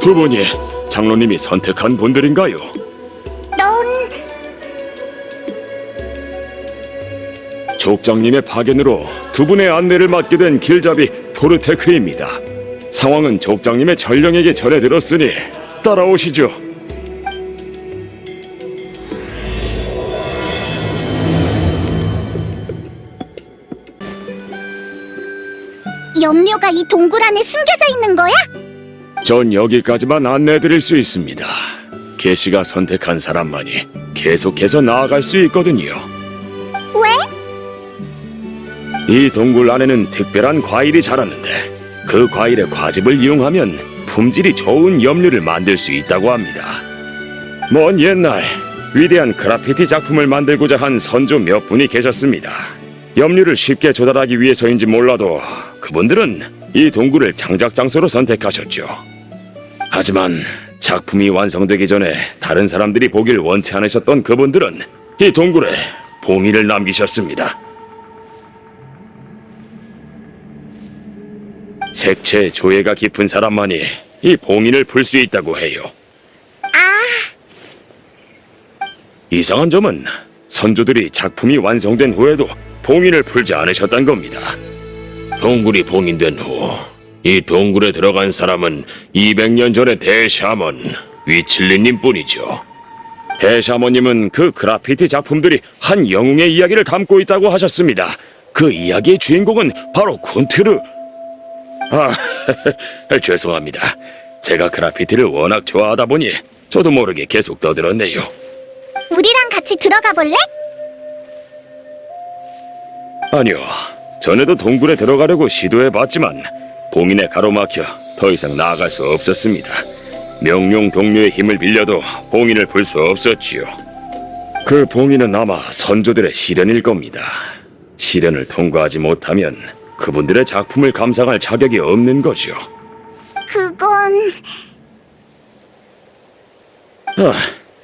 두 분이 장로님이 선택한 분들인가요? 넌 족장님의 파견으로 두 분의 안내를 맡게 된 길잡이 토르테크입니다. 상황은 족장님의 전령에게 전해 들었으니 따라오시죠. 염료가 이 동굴 안에 숨겨져 있는 거야? 전 여기까지만 안내드릴 수 있습니다. 계시가 선택한 사람만이 계속해서 나아갈 수 있거든요. 왜? 이 동굴 안에는 특별한 과일이 자랐는데 그 과일의 과즙을 이용하면 품질이 좋은 염료를 만들 수 있다고 합니다. 먼 옛날 위대한 그라피티 작품을 만들고자 한 선조 몇 분이 계셨습니다. 염료를 쉽게 조달하기 위해서인지 몰라도 그분들은 이 동굴을 장작 장소로 선택하셨죠. 하지만 작품이 완성되기 전에 다른 사람들이 보길 원치 않으셨던 그분들은 이 동굴에 봉인을 남기셨습니다. 색채 조예가 깊은 사람만이 이 봉인을 풀 수 있다고 해요. 아, 이상한 점은 선조들이 작품이 완성된 후에도 봉인을 풀지 않으셨단 겁니다. 동굴이 봉인된 후 이 동굴에 들어간 사람은 200년 전의 대샤먼 위칠리님 뿐이죠. 대샤머님은 그 그라피티 작품들이 한 영웅의 이야기를 담고 있다고 하셨습니다. 그 이야기의 주인공은 바로 쿤트르. 아, 죄송합니다. 제가 그라피티를 워낙 좋아하다 보니 저도 모르게 계속 떠들었네요. 우리랑 같이 들어가 볼래? 아니요. 전에도 동굴에 들어가려고 시도해봤지만 봉인에 가로막혀 더 이상 나아갈 수 없었습니다. 명룡 동료의 힘을 빌려도 봉인을 풀 수 없었지요. 그 봉인은 아마 선조들의 시련일 겁니다. 시련을 통과하지 못하면 그분들의 작품을 감상할 자격이 없는 거죠. 그건 아,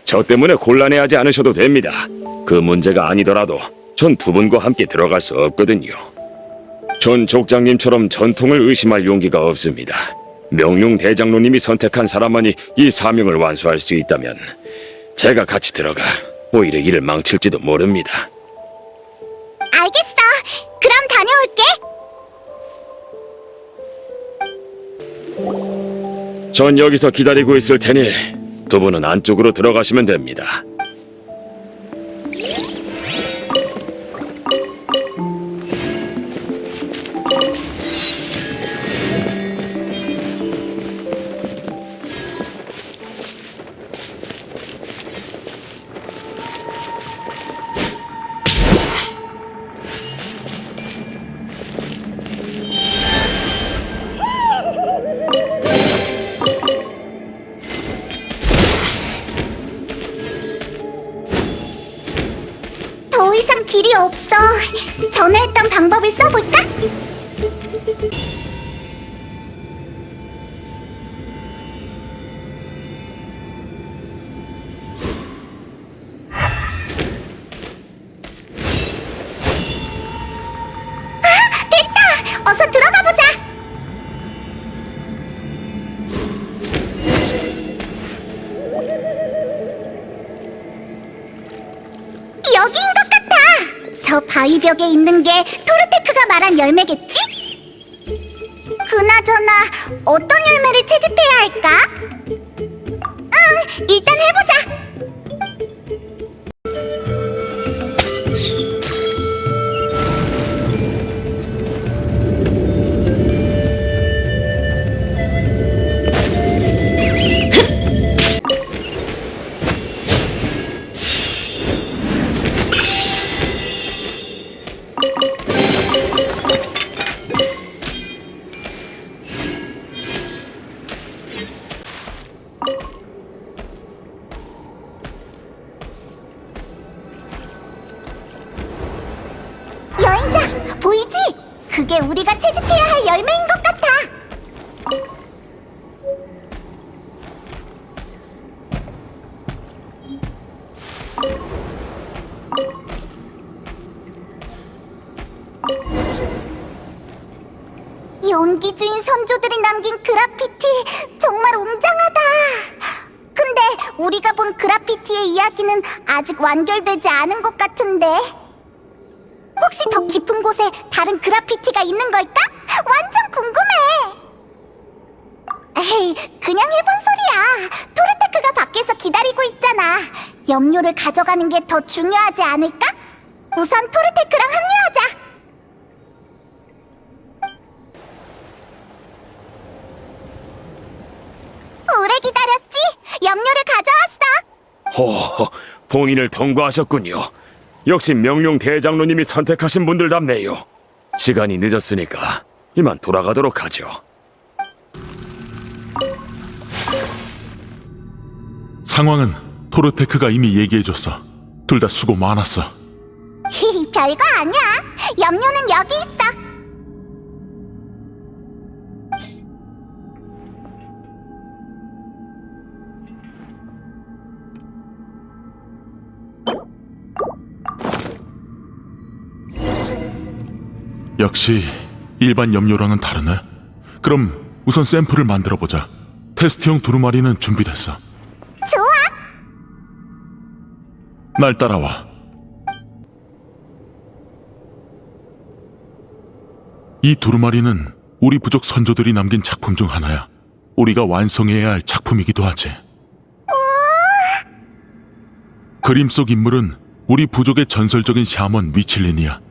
저 때문에 곤란해하지 않으셔도 됩니다. 그 문제가 아니더라도 전 두 분과 함께 들어갈 수 없거든요. 전 족장님처럼 전통을 의심할 용기가 없습니다. 명룡 대장로님이 선택한 사람만이 이 사명을 완수할 수 있다면 제가 같이 들어가 오히려 일을 망칠지도 모릅니다. 알겠어. 그럼 다녀올게. 전 여기서 기다리고 있을 테니 두 분은 안쪽으로 들어가시면 됩니다. 전에 했던 방법을 써볼까? 바위 벽에 있는 게 토르테크가 말한 열매겠지? 그나저나 어떤 열매를 채집해야 할까? 응, 일단 해보자. 보이지? 그게 우리가 채집해야 할 열매인 것 같아. 연기 주인 선조들이 남긴 그라피티 정말 웅장하다. 우리가 본 그라피티의 이야기는 아직 완결되지 않은 것 같은데. 혹시 더 깊은 곳에 다른 그라피티가 있는 걸까? 완전 궁금해. 에이, 그냥 해본 소리야. 토르테크가 밖에서 기다리고 있잖아. 염료를 가져가는 게 더 중요하지 않을까? 우선 토르테크랑 합류하자. 오래 기다렸지? 염료를 가져왔어. 호, 봉인을 통과하셨군요. 역시 명룡 대장로님이 선택하신 분들답네요. 시간이 늦었으니까 이만 돌아가도록 하죠. 상황은 토르테크가 이미 얘기해줬어. 둘 다 수고 많았어. 히히, 별거 아니야. 염료는 여기 있어. 역시 일반 염료랑은 다르네. 그럼 우선 샘플을 만들어 보자. 테스트용 두루마리는 준비됐어. 좋아. 날 따라와. 이 두루마리는 우리 부족 선조들이 남긴 작품 중 하나야. 우리가 완성해야 할 작품이기도 하지. 그림 속 인물은 우리 부족의 전설적인 샤먼 위칠린이야.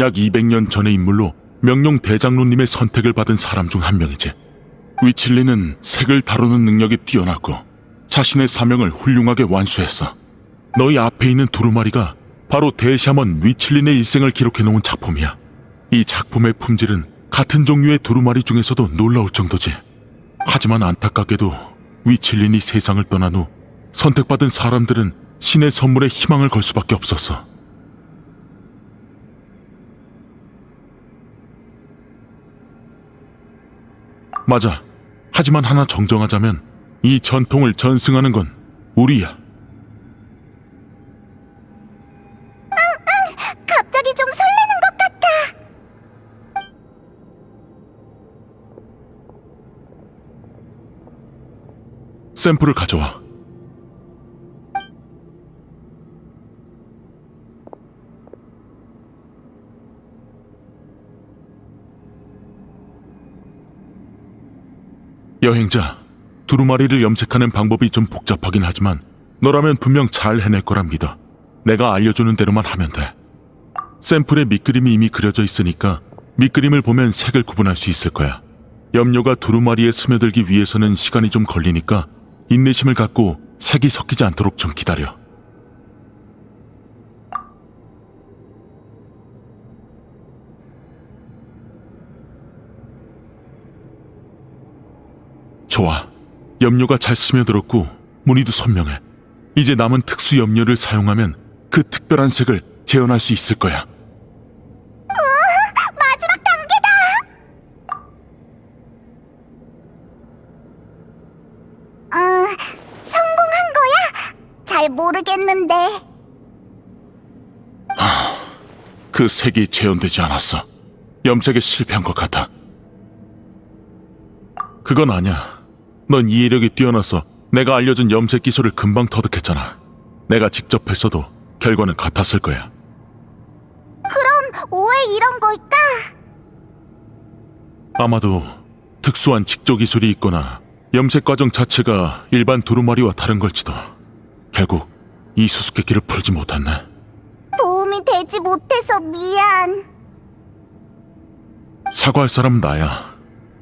약 200년 전의 인물로 명룡 대장로님의 선택을 받은 사람 중 한 명이지. 위칠린은 색을 다루는 능력이 뛰어났고 자신의 사명을 훌륭하게 완수했어. 너희 앞에 있는 두루마리가 바로 대샤먼 위칠린의 일생을 기록해 놓은 작품이야. 이 작품의 품질은 같은 종류의 두루마리 중에서도 놀라울 정도지. 하지만 안타깝게도 위칠린이 세상을 떠난 후 선택받은 사람들은 신의 선물에 희망을 걸 수밖에 없었어. 맞아. 하지만 하나 정정하자면 이 전통을 전승하는 건 우리야. 갑자기 좀 설레는 것 같아. 샘플을 가져와. 여행자, 두루마리를 염색하는 방법이 좀 복잡하긴 하지만 너라면 분명 잘 해낼 거란 믿어. 내가 알려주는 대로만 하면 돼. 샘플에 밑그림이 이미 그려져 있으니까 밑그림을 보면 색을 구분할 수 있을 거야. 염료가 두루마리에 스며들기 위해서는 시간이 좀 걸리니까 인내심을 갖고 색이 섞이지 않도록 좀 기다려. 좋아. 염료가 잘 스며들었고 무늬도 선명해. 이제 남은 특수 염료를 사용하면 그 특별한 색을 재현할 수 있을 거야. 마지막 단계다. 어, 성공한 거야? 잘 모르겠는데. 그 색이 재현되지 않았어. 염색에 실패한 것 같아. 그건 아니야. 넌 이해력이 뛰어나서 내가 알려준 염색 기술을 금방 터득했잖아. 내가 직접 했어도 결과는 같았을 거야. 그럼 왜 이런 걸까? 아마도 특수한 직조 기술이 있거나 염색 과정 자체가 일반 두루마리와 다른 걸지도. 결국 이 수수께끼를 풀지 못했네. 도움이 되지 못해서 미안. 사과할 사람은 나야.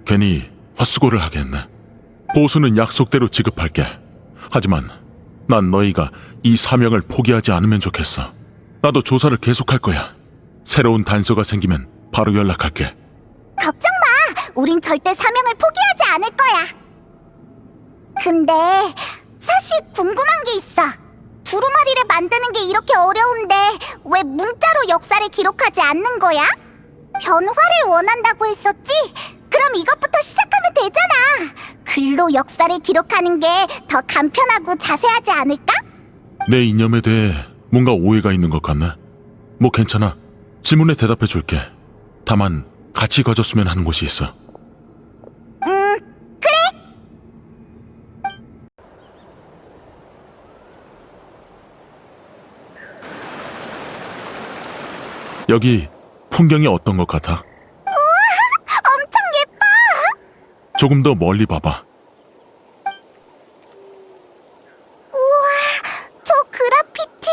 괜히 헛수고를 하겠네. 보수는 약속대로 지급할게. 하지만 난 너희가 이 사명을 포기하지 않으면 좋겠어. 나도 조사를 계속할 거야. 새로운 단서가 생기면 바로 연락할게. 걱정 마. 우린 절대 사명을 포기하지 않을 거야. 근데 사실 궁금한 게 있어. 두루마리를 만드는 게 이렇게 어려운데 왜 문자로 역사를 기록하지 않는 거야? 변화를 원한다고 했었지? 그럼 이것부터 시작하면 되잖아. 글로 역사를 기록하는 게 더 간편하고 자세하지 않을까? 내 이념에 대해 뭔가 오해가 있는 것 같네. 뭐 괜찮아. 질문에 대답해 줄게. 다만 같이 가졌으면 하는 곳이 있어. 음, 여기 풍경이 어떤 것 같아? 조금 더 멀리 봐봐. 저 그라피티!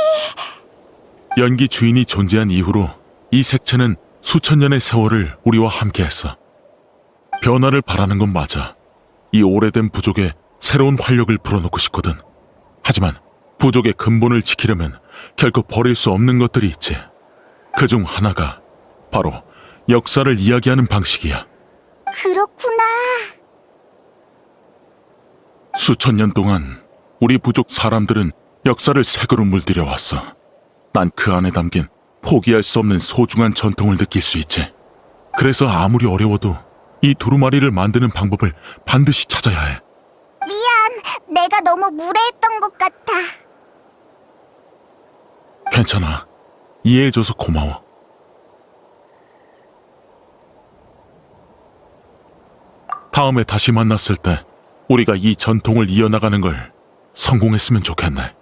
연기 주인이 존재한 이후로 이 색채는 수천 년의 세월을 우리와 함께했어. 변화를 바라는 건 맞아. 이 오래된 부족에 새로운 활력을 불어넣고 싶거든. 하지만 부족의 근본을 지키려면 결코 버릴 수 없는 것들이 있지. 그 중 하나가 바로 역사를 이야기하는 방식이야. 그렇구나. 수천 년 동안 우리 부족 사람들은 역사를 색으로 물들여 왔어. 난 그 안에 담긴 포기할 수 없는 소중한 전통을 느낄 수 있지. 그래서 아무리 어려워도 이 두루마리를 만드는 방법을 반드시 찾아야 해. 미안, 내가 너무 무례했던 것 같아. 괜찮아. 이해해줘서 고마워. 다음에 다시 만났을 때 우리가 이 전통을 이어나가는 걸 성공했으면 좋겠네.